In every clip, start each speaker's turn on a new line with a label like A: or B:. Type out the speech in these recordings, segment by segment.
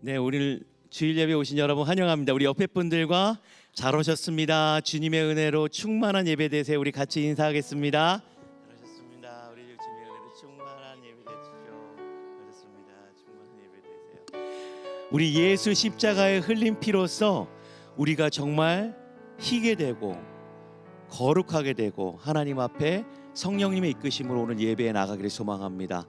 A: 네, 오늘 주일 예배 오신 여러분 환영합니다. 우리 옆에 분들과 잘 오셨습니다. 주님의 은혜로 충만한 예배 되세요. 우리 같이 인사하겠습니다. 잘하셨습니다. 우리 주님의 은혜로 충만한 예배 되시죠. 잘하셨습니다. 충만한 예배 되세요. 우리 예수 십자가의 흘린 피로써 우리가 정말 희게 되고 거룩하게 되고 하나님 앞에 성령님의 이끄심으로 오늘 예배에 나가기를 소망합니다.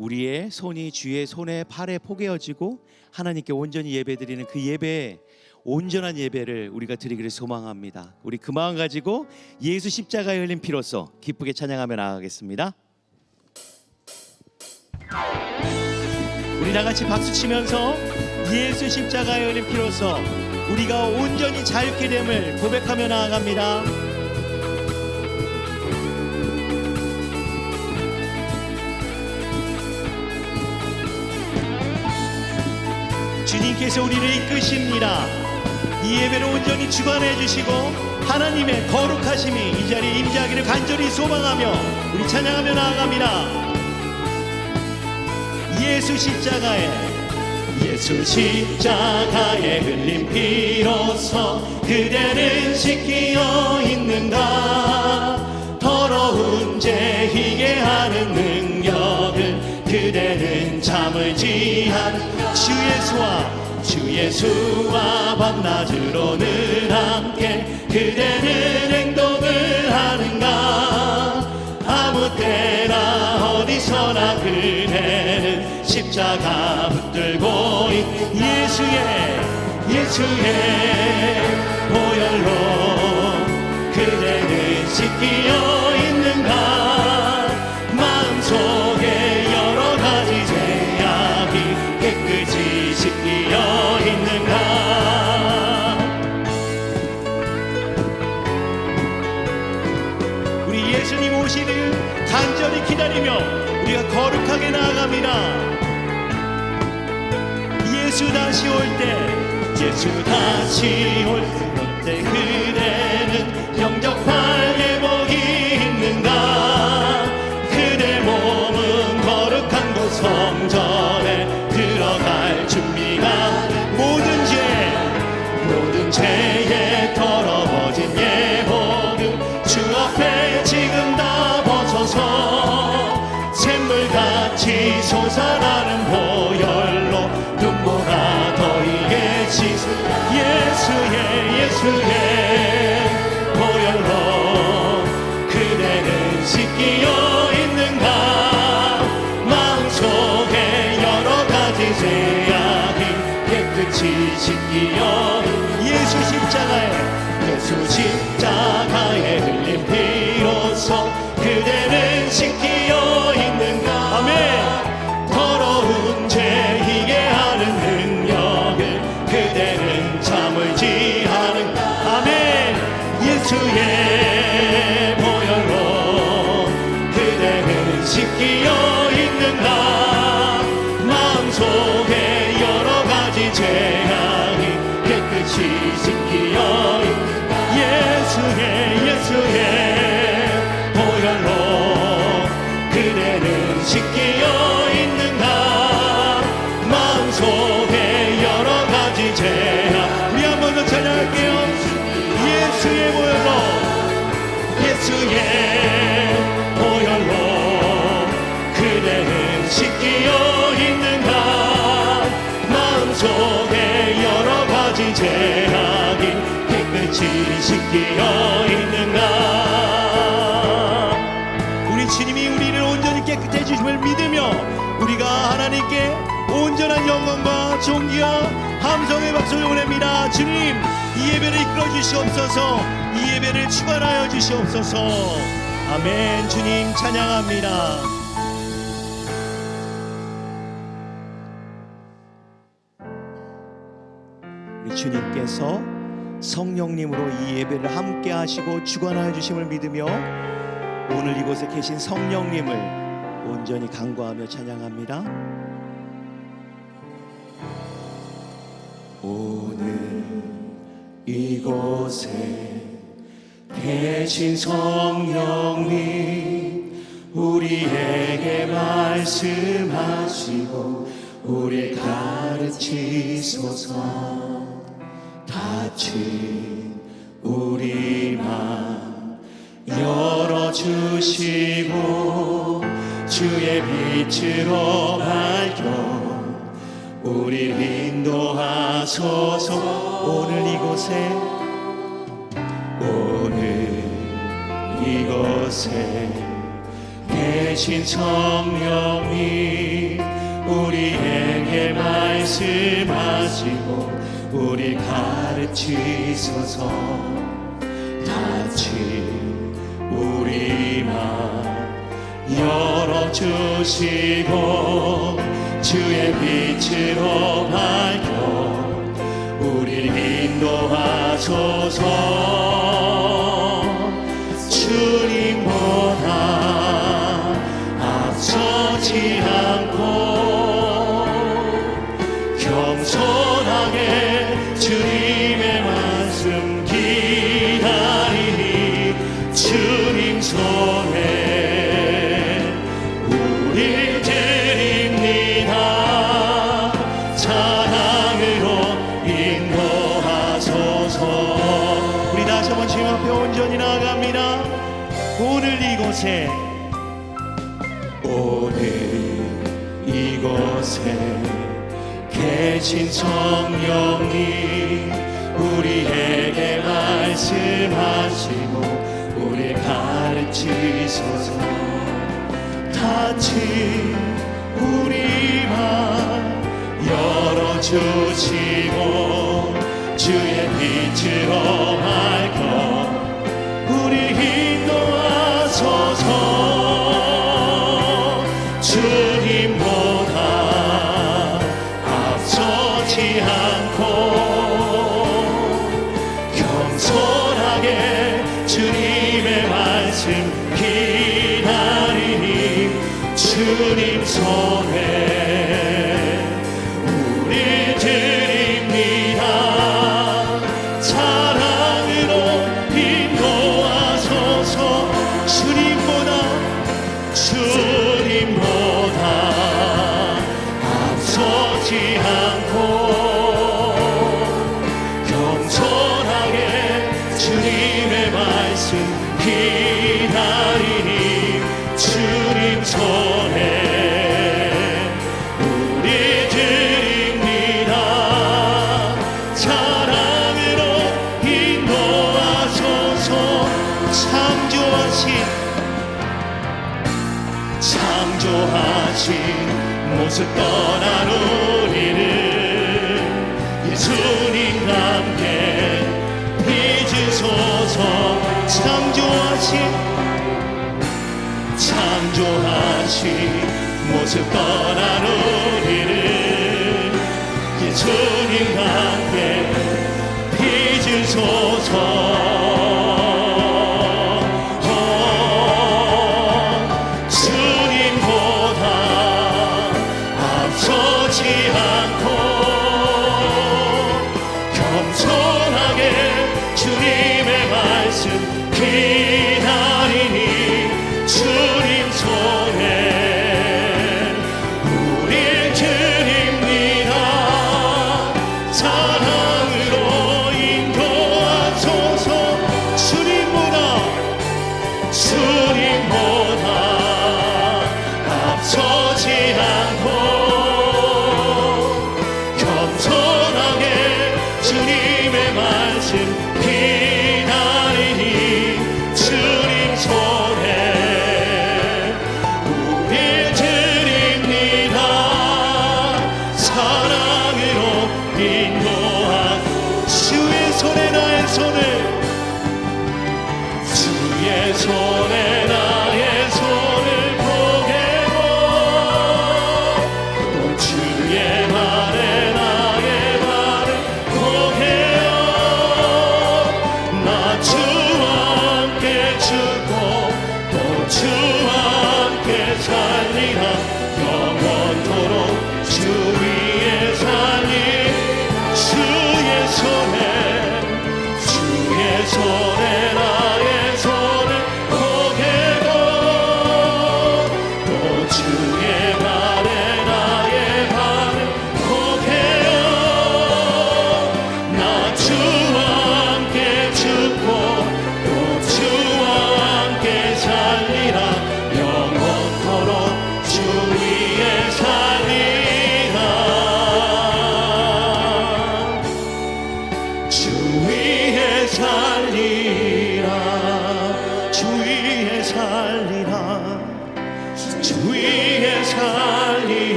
A: 우리의 손이 주의 손에 팔에 포개어지고 하나님께 온전히 예배드리는 그 예배에 온전한 예배를 우리가 드리기를 소망합니다. 우리 그 마음 가지고 예수 십자가에 흘린 피로써 기쁘게 찬양하며 나가겠습니다. 우리 다 같이 박수 치면서 예수 십자가에 흘린 피로써 우리가 온전히 자유케 됨을 고백하며 나아갑니다. 주님께서 우리를 이끄십니다. 이 예배를 온전히 주관해 주시고 하나님의 거룩하심이 이 자리에 임재하기를 간절히 소망하며 우리 찬양하며 나아갑니다. 예수 십자가에 예수 십자가에 흘린 피로써 그대는 씻기어 있는가 더러운 죄 희게 하는 능력을 그대는 잠을 지한 주 예수와 주 예수와 밤낮으로는 함께 그대는 행동을 하는가? 아무 때나 어디서나 그대는 십자가 붙들고 있는 예수의 예수의 보혈로 간절히 기다리며 우리가 거룩하게 나아갑니다. 예수 다시 올 때, 예수 다시 올 때 그대는 씻기어 예수 십자가에 예수 십자가에 흘린 씻기어 있는가 마음속에 여러 가지 죄악 우리 한 번 더 찬양할게요. 예수의 보혈로 예수의 보혈로 그대는 씻기어 있는가 마음속에 여러 가지 죄악이 깨끗이 씻기어 있는가 우리를 온전히 깨끗해 주심을 믿으며 우리가 하나님께 온전한 영광과 존귀와 함성의 박수를 보냅니다 주님 이 예배를 이끌어 주시옵소서. 이 예배를 주관하여 주시옵소서. 아멘. 주님 찬양합니다. 주님께서 성령님으로 이 예배를 함께 하시고 주관하여 주심을 믿으며 오늘 이곳에 계신 성령님을 온전히 간구하며 찬양합니다. 오늘 이곳에 계신 성령님 우리에게 말씀하시고 우리 가르치소서 다치 빛으로 밝혀 우리 인도하소서. 오늘 이곳에 오늘 이곳에 계신 성령이 우리에게 말씀하시고 우리 가르치소서. 다치 우리 마 열어주시고 주의 빛으로 밝혀 우리 인도하소서. 채 오늘 이곳에 계신 성령님 우리에게 말씀하시고 우리 가르치소서. 다친 우리 만 열어주시고 주의 빛으로 밝 예수 떠난 우리를 예수님과 함께 빚으소서 창조하신 창조하신 모습 떠난 우리를 예수님과 함께 빚을 소서 예수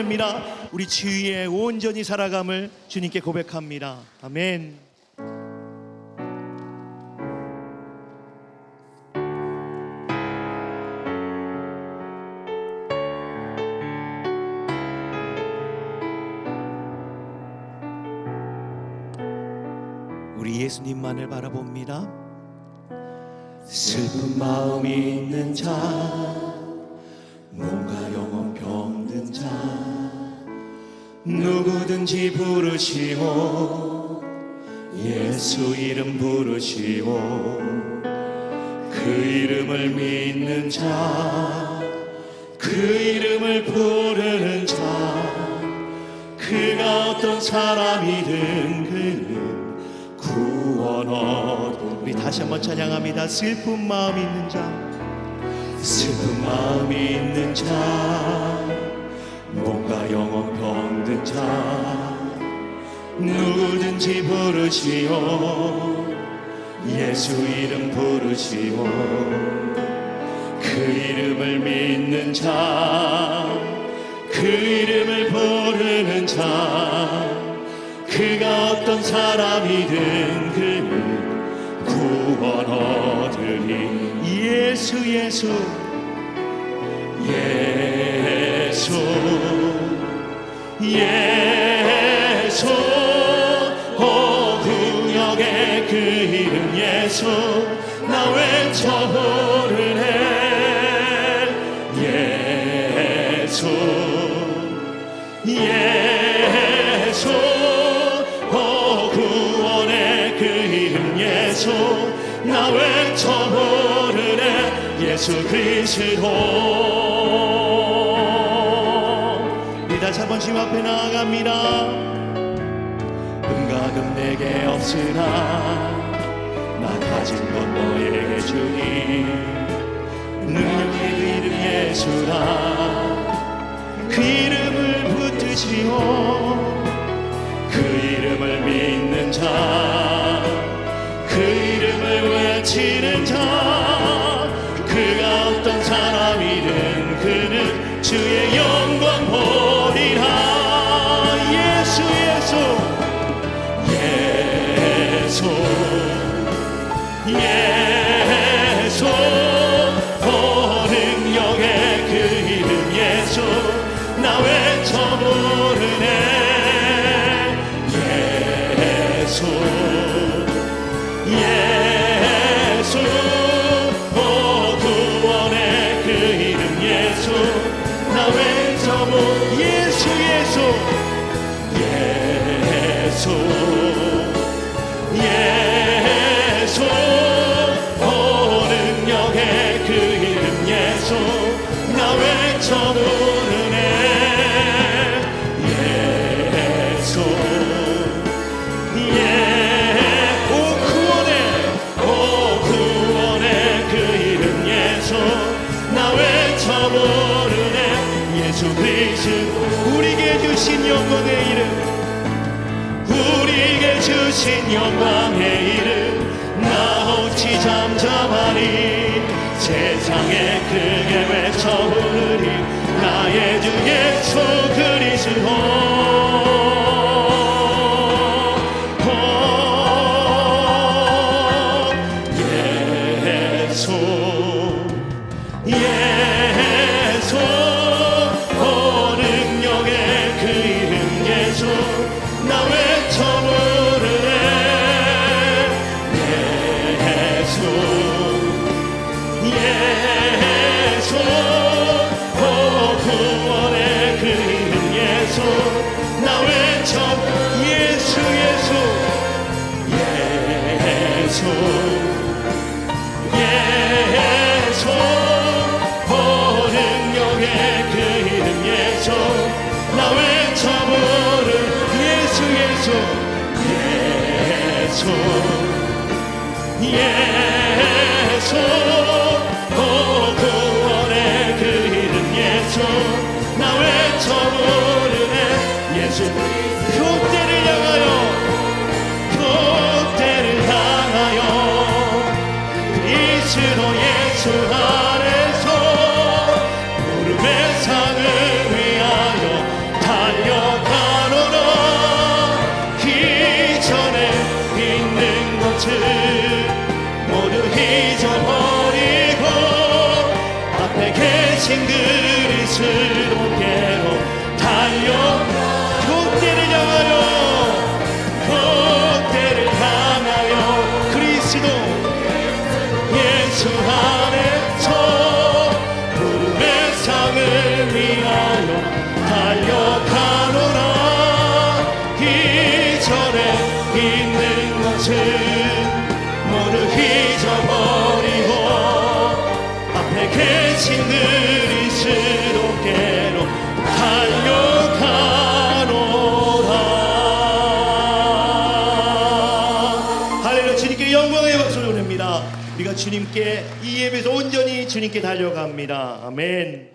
A: 보냅니다. 우리 주위에 온전히 살아감을 주님께 고백합니다. 아멘. 우리 예수님만을 바라봅니다. 슬픈 마음이 있는 자, 누구든지 부르시오. 예수 이름 부르시오. 그 이름을 믿는 자, 그 이름을 부르는 자, 그가 어떤 사람이든 그는 구원 얻음 우리 다시 한번 찬양합니다 슬픈 마음 있는 자 슬픈 마음 있는 자 몸과 영혼 병 든 자 누구든지 부르시오. 예수 이름 부르시오. 그 이름을 믿는 자, 그 이름을 부르는 자, 그가 어떤 사람이든 그는 구원 얻으리. 예수, 예수, 예수, 예수, 오 구역의 그 이름 예수, 나 외쳐 부르네. 예수 예수 오 구원의 그 이름 예수 나 외쳐 부르네 예수 그리스도 주님 앞에 나아갑니다. 은가금 내게 없으나 나 가진 건 너에게 주니. 능력의 그 이름 예수라. 그 이름을 붙드시오. 그 이름을 믿는 자 예 주신 영광의 이름 나 없이 잠잠하니 세상에 크게 외쳐 부르리 나의 주 예수 그리스도? 예수 예수 예 주님께 이 예배에서 온전히 주님께 달려갑니다. 아멘.